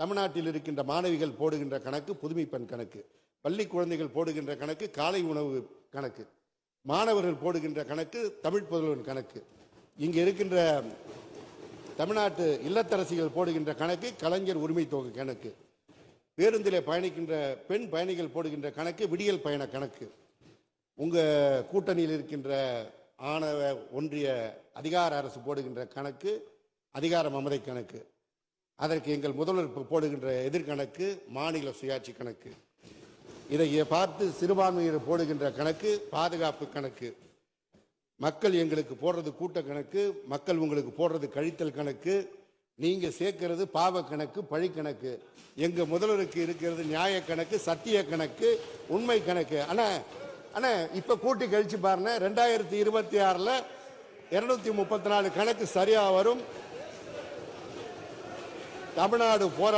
தமிழ்நாட்டில் இருக்கின்ற மாணவிகள் போடுகின்ற கணக்கு புதுமை பெண் கணக்கு. பள்ளி குழந்தைகள் போடுகின்ற கணக்கு காலை உணவு கணக்கு. மாணவர்கள் போடுகின்ற கணக்கு தமிழ் புதல்வன் கணக்கு. இங்கே இருக்கின்ற தமிழ்நாட்டு இல்லத்தரசிகள் போடுகின்ற கணக்கு கலைஞர் உரிமை தொகை கணக்கு. பேருந்திலே பயணிக்கின்ற பெண் பயணிகள் போடுகின்ற கணக்கு விடியல் பயண கணக்கு. உங்கள் கூட்டணியில் இருக்கின்ற ஆணவ ஒன்றிய அதிகார அரசு போடுகின்ற கணக்கு அதிகார மமதை கணக்கு. அதற்கு எங்கள் முதல்வர் போடுகின்ற எதிர்கணக்கு மாநில சுயாட்சி கணக்கு. இதை பார்த்து சிறுபான்மையினர் போடுகின்ற கணக்கு பாதுகாப்பு கணக்கு. மக்கள் எங்களுக்கு போடுறது கூட்ட கணக்கு மக்கள் உங்களுக்கு போடுறது கழித்தல் கணக்கு நீங்க சேர்க்கிறது பாவ கணக்கு பழி கணக்கு. எங்க முதல்வருக்கு இருக்கிறது நியாய கணக்கு சத்திய கணக்கு உண்மை கணக்கு. அண்ணா அண்ணா இப்ப கூட்டி கழிச்சு பாருங்க ரெண்டாயிரத்தி இருபத்தி ஆறுல இருநூத்தி முப்பத்தி நாலு கணக்கு சரியா வரும். தமிழ்நாடு போரா